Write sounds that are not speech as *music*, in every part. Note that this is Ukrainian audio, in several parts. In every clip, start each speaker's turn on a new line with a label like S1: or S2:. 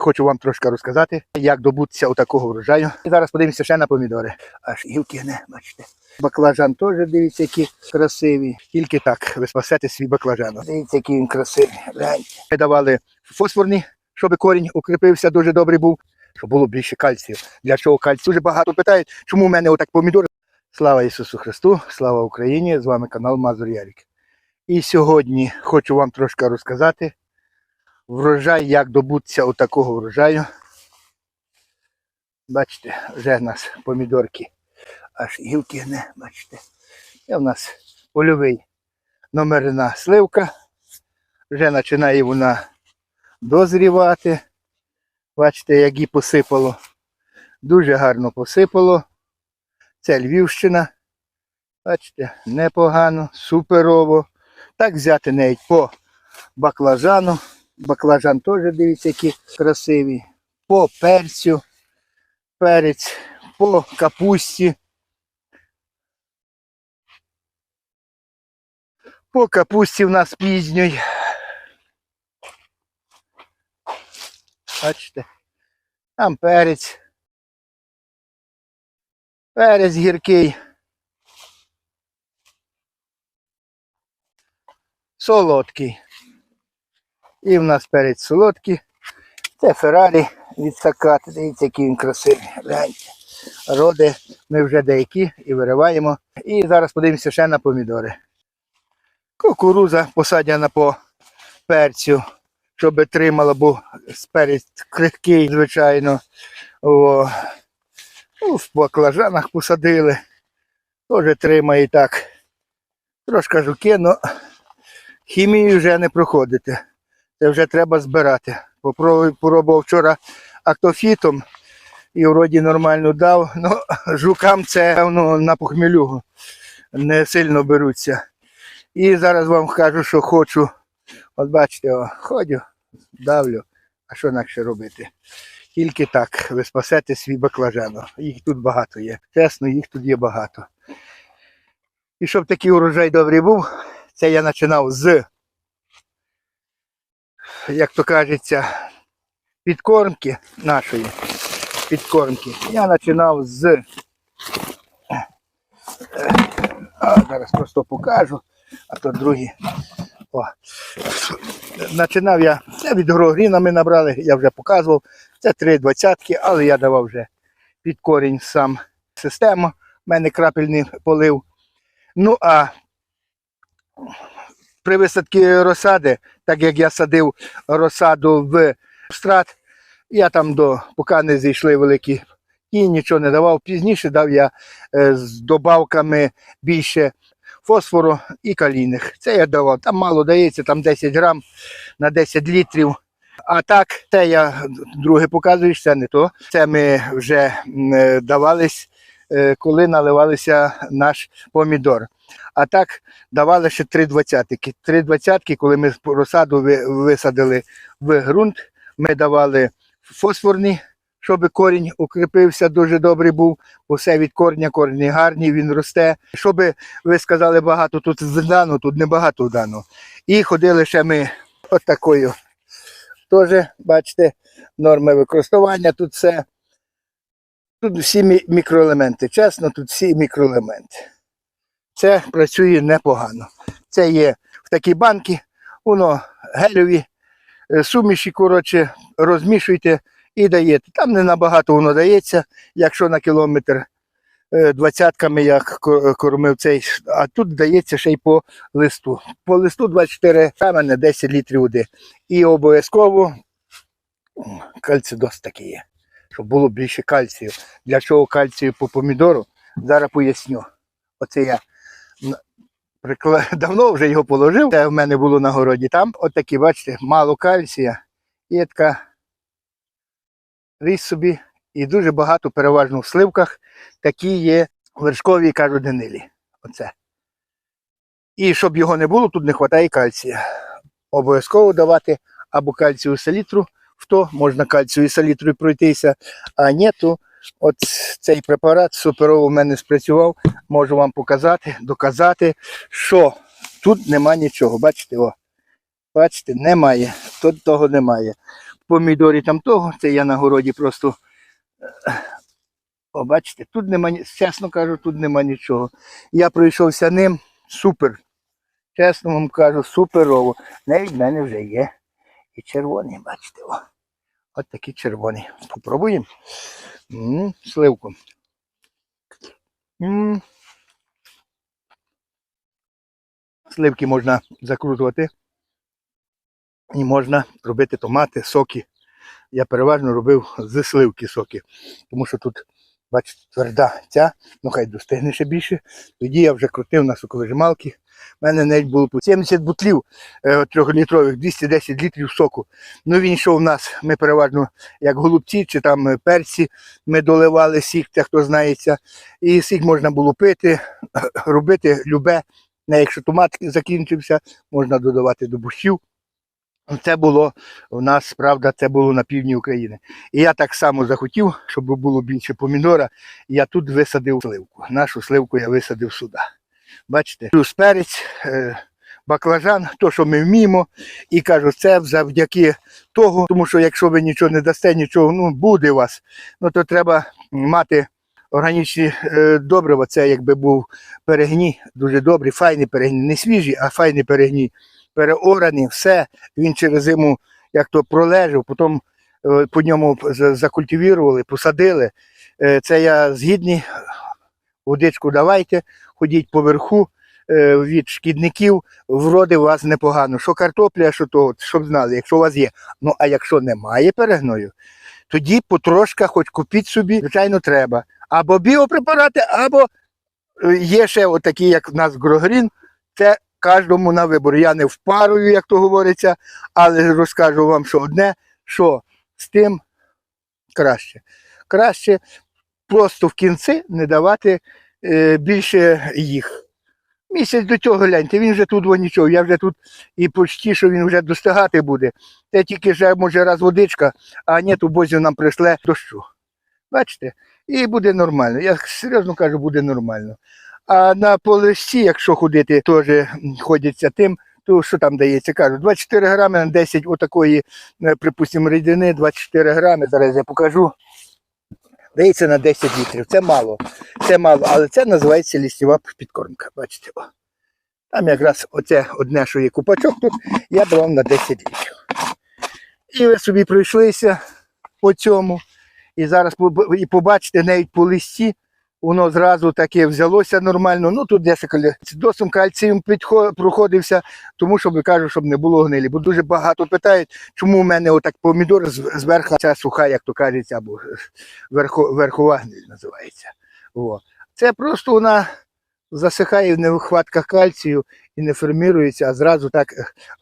S1: Хочу вам трошки розказати, як добутися у такого врожаю. І зараз подивимося ще на помідори. Аж гілки не бачите. Баклажан теж дивіться, які красиві. Тільки так ви спасете свій баклажан. Дивіться, який він красивий. Ми давали фосфорні, щоб корінь укріпився, дуже добрий був, щоб було більше кальцію. Для чого кальцію? Дуже багато питають, чому в мене отак помідори. Слава Ісусу Христу, слава Україні! З вами канал Мазур Ярік. І сьогодні хочу вам трошки розказати врожай, як добутися у такого врожаю. Бачите, вже в нас помідорки аж гілки не, бачите. Це в нас польовий номерна сливка. Вже починає вона дозрівати. Бачите, як її посипало. Дуже гарно посипало. Це Львівщина. Бачите, непогано, суперово. Так взяти навіть по баклажану. Баклажан теж дивіться, які красиві. По перцю, перець, по капусті. По капусті в нас пізньої. Бачите, там перець. Перець гіркий. Солодкий. І в нас перець солодкий. Це Феррарі від Сакати. Дивіться, який він красивий. Гляньте. Роди ми вже деякі і вириваємо. І зараз подивимося ще на помідори. Кукуруза посадяна по перцю, щоб тримала, бо перець крихкий, звичайно. О. Ну, в баклажанах посадили. Теж тримає так. Трошки жуки, але хімію вже не проходите. Це вже треба збирати. Попробував вчора актофітом і вроді нормально дав. *laughs* Ну, жукам це певно на похмелюгу не сильно беруться. І зараз вам кажу, що хочу. От бачите, о, ходю, давлю. А що інакше робити? Тільки так ви спасете свій баклажан. Їх тут багато є. Чесно, їх тут є багато. І щоб такий урожай добрий був, це я починав з, як то кажеться, підкормки нашої підкормки. Я починав з. е, А, зараз просто покажу, а то другі. О. Починав я, це від грогріна ми набрали, я вже показував. Це три двадцятки, але я давав вже під корінь сам систему. У мене крапельний полив. Ну а при висадці розсади, так як я садив розсаду в страт, я там до поки не зійшли великі і нічого не давав. Пізніше дав я е, з добавками більше фосфору і калійних. Це я давав. Там мало дається, там 10 грам на 10 літрів. А так, це я друге показую, це не то. Це ми вже е, давались, коли наливалися наш помідор. А так давали ще три двадцятки. Три двадцятки, коли ми розсаду висадили в ґрунт, ми давали фосфорні, щоб корінь укріпився, дуже добрий був. Усе від корня, корні гарні, він росте. Щоб ви сказали, багато тут вдану, тут небагато вдану. І ходили ще ми от. Теж, бачите, норми використання. Тут все. Тут всі мікроелементи. Чесно, тут всі мікроелементи. Це працює непогано. Це є в такій банки, воно гелеві е, суміші, коротше, розмішуйте і даєте. Там не набагато воно дається, якщо на кілометр е, двадцятками я кормив цей, а тут дається ще й по листу. По листу 24 грами 10 літрів води. І обов'язково м, кальцидоз такий є, щоб було більше кальцію. Для чого кальцію по помідору? Зараз поясню. Оце я *laughs* давно вже його положив. Це в мене було на городі там. От такі, бачите, мало кальція. І є така ріс собі. І дуже багато, переважно в сливках, такі є вершкові кажуть гнилі. Оце. І щоб його не було, тут не вистачає кальція. Обов'язково давати або кальцію селітру, то можна кальцію і селітрою пройтися, а ні, то от цей препарат суперово в мене спрацював. Можу вам показати, доказати, що тут нема нічого. Бачите, о, бачите, немає. Тут того немає. помідорі там того, це я на городі просто. е, О, бачите, тут нема, чесно кажу, тут нема нічого. Я пройшовся ним, супер. Чесно вам кажу, суперово. Навіть в мене вже є і червоний, бачите. О. От такі червоні. Попробуємо. М, Сливку. М. Сливки можна закрутувати. І можна робити томати, соки. Я переважно робив з сливки соки, тому що тут, бачите, тверда ця, ну хай достигне ще більше. Тоді я вже крутив на соковижималки. У мене навіть було по 70 бутлів е, трьохлітрових, 210 літрів соку. Ну він йшов у нас, ми переважно як голубці чи там е, перці, ми доливали сік, це хто знається. І сік можна було пити, *coughs* робити любе. Якщо томат закінчився, можна додавати до борщів. Це було у нас, правда, це було на півдні України. І я так само захотів, щоб було більше помідора. І я тут висадив сливку. Нашу сливку я висадив сюди. Бачите, плюс перець, е, баклажан, то, що ми вміємо. І кажу, це завдяки того, тому що якщо ви нічого не дасте, нічого ну, буде у вас, ну то треба мати органічні е, добрива. Це якби був перегній, дуже добрий, файний перегній, не свіжий, а файний перегній. Переораний, все. Він через зиму як то пролежав, потім е, по ньому за- закультивірували, посадили. Е, Це я згідний. Водичку давайте, ходіть поверху е, від шкідників, вроди у вас непогано. Що картопля, що то, щоб знали, якщо у вас є. Ну а якщо немає перегною, тоді потрошка, хоч купіть собі, звичайно, треба. Або біопрепарати, або є ще отакі, як в нас Грогрін, це кожному на вибор. Я не впарую, як то говориться, але розкажу вам, що одне, що з тим краще. Краще просто в кінці не давати е, більше їх. Місяць до цього гляньте, він вже тут вон нічого, я вже тут і почти, що він вже достигати буде. Це тільки вже може раз водичка, а ні, то бозі нам прийшле дощу. Бачите? І буде нормально. Я серйозно кажу, буде нормально. А на полисті, якщо ходити, теж ходяться тим, то що там дається? Кажу, 24 грами на 10 отакої, е, припустимо, рідини, 24 грами, зараз я покажу. Дається на 10 літрів. Це мало. Це мало, але це називається лістєва підкормка. Бачите? О. Там якраз оце одне, що є купачок тут, я давав на 10 літрів. І ви собі пройшлися по цьому. І зараз і побачите навіть по листі, воно зразу таке взялося нормально. Ну тут десь досом кальцієм проходився, тому що кажу, щоб не було гнилі. Бо дуже багато питають, чому в мене отак помідор зверху ця суха, як то кажеться, або верхо, верхова гниль називається. О. Це просто вона засихає в невихватках кальцію і не формірується, а зразу так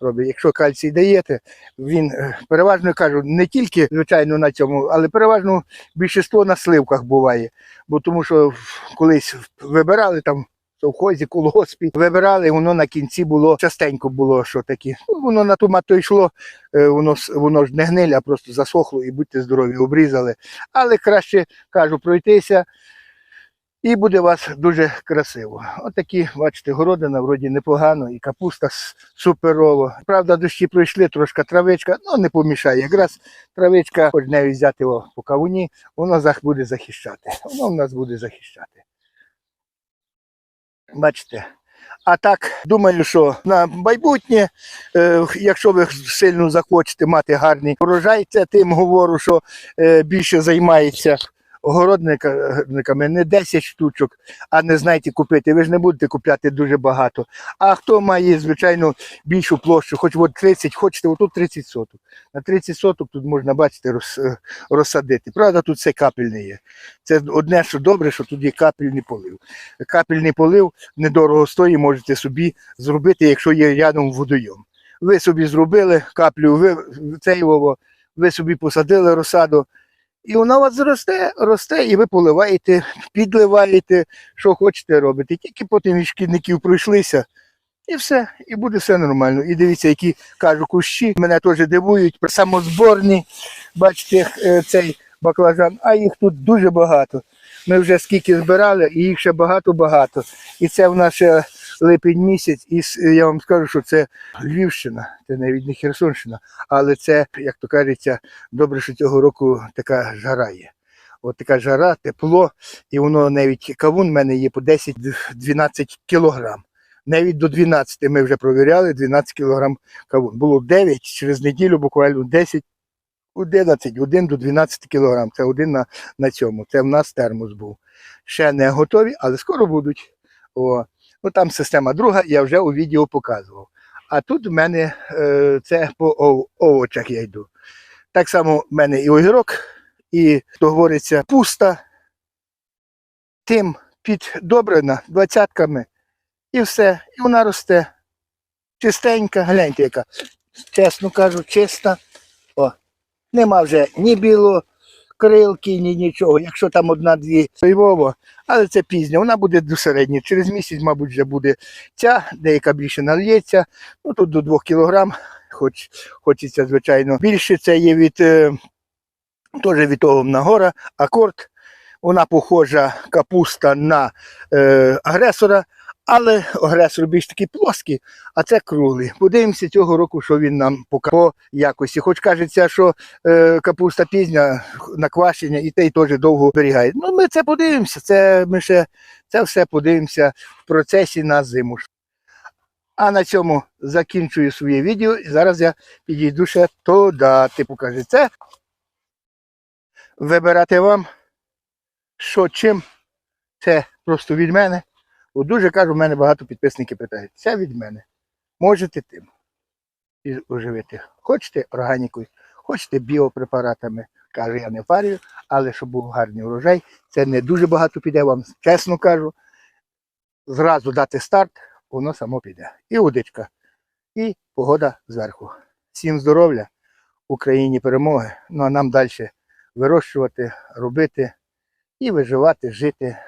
S1: робить. Якщо кальцій даєте, він переважно кажу, не тільки звичайно на цьому, але переважно більшість на сливках буває. Бо тому що колись вибирали там. Совхозі, колгоспі вибирали, воно на кінці було частенько було, що такі. Ну, воно на томат то йшло, е, воно, воно ж не гниль, а просто засохло і будьте здорові, обрізали. Але краще кажу пройтися, і буде у вас дуже красиво. Отакі, бачите, городина вроді непогано, і капуста суперово. Правда, дощі пройшли, трошки травичка, ну не помішає. Якраз травичка, хоч не взяти його по кавуні, воно буде захищати. Воно в нас буде захищати. Бачите. А так, думаю, що на майбутнє, е, якщо ви сильно захочете мати гарний урожай, це тим говорю, що е, більше займається огородниками не 10 штучок, а не знаєте купити. Ви ж не будете купляти дуже багато. А хто має, звичайно, більшу площу, хоч от 30, хочете, отут 30 соток. На 30 соток тут можна, бачите, роз, е, розсадити. Правда, тут все капельне є. Це одне, що добре, що тут є капельний полив. Капельний полив недорого стоїть, можете собі зробити, якщо є рядом водойом. Ви собі зробили каплю, ви, во- ви собі посадили розсаду, і вона у вас зросте, росте, і ви поливаєте, підливаєте, що хочете робити. Тільки потім від шкідників пройшлися, і все, і буде все нормально. І дивіться, які кажу, кущі мене теж дивують, самозборні, бачите, е, цей баклажан, а їх тут дуже багато. Ми вже скільки збирали, і їх ще багато-багато. І це в нас ще липень місяць, і я вам скажу, що це Львівщина, це навіть не Херсонщина, але це, як то кажеться, добре, що цього року така жара є. От така жара, тепло, і воно навіть кавун в мене є по 10-12 кілограм. Навіть до 12 ми вже провіряли 12 кілограм кавун. Було 9, через неділю буквально 10, 11, 1 до 12 кілограм. Це один на, на цьому. Це в нас термос був. Ще не готові, але скоро будуть. О. Ну там система друга, я вже у відео показував. А тут в мене е, це по овочах я йду. Так само в мене і огірок, і, то говориться, пуста, тим піддобрена двадцятками, і все. І вона росте. Чистенька, гляньте, яка. Чесно кажу, чиста. О, нема вже ні біло, крилки, ні нічого. Якщо там одна-дві соєвово, але це пізня, вона буде до середньої. Через місяць, мабуть, вже буде ця, деяка більше нальється. Ну тут до 2 кілограм, хоч хочеться, звичайно, більше. Це є від е, теж від того нагора, акорд. Вона похожа капуста на е, агресора, але агресор більш такий плоский, а це круглий. Подивимося цього року, що він нам покаже по якості. Хоч кажеться, що е, капуста пізня на квашення і те й теж довго зберігає. Ну, ми це подивимося. Це ми ще це все подивимося в процесі на зиму. А на цьому закінчую своє відео. І зараз я підійду ще туди. Типу каже, це вибирати вам, що чим. Це просто від мене. От дуже кажу, в мене багато підписників питають. Це від мене. Можете тим і оживити. Хочете органікою, хочете біопрепаратами. Кажу, я не парю, але щоб був гарний урожай, це не дуже багато піде, вам чесно кажу. Зразу дати старт, воно само піде. І удичка, і погода зверху. Всім здоров'я, Україні перемоги. Ну а нам далі вирощувати, робити і виживати, жити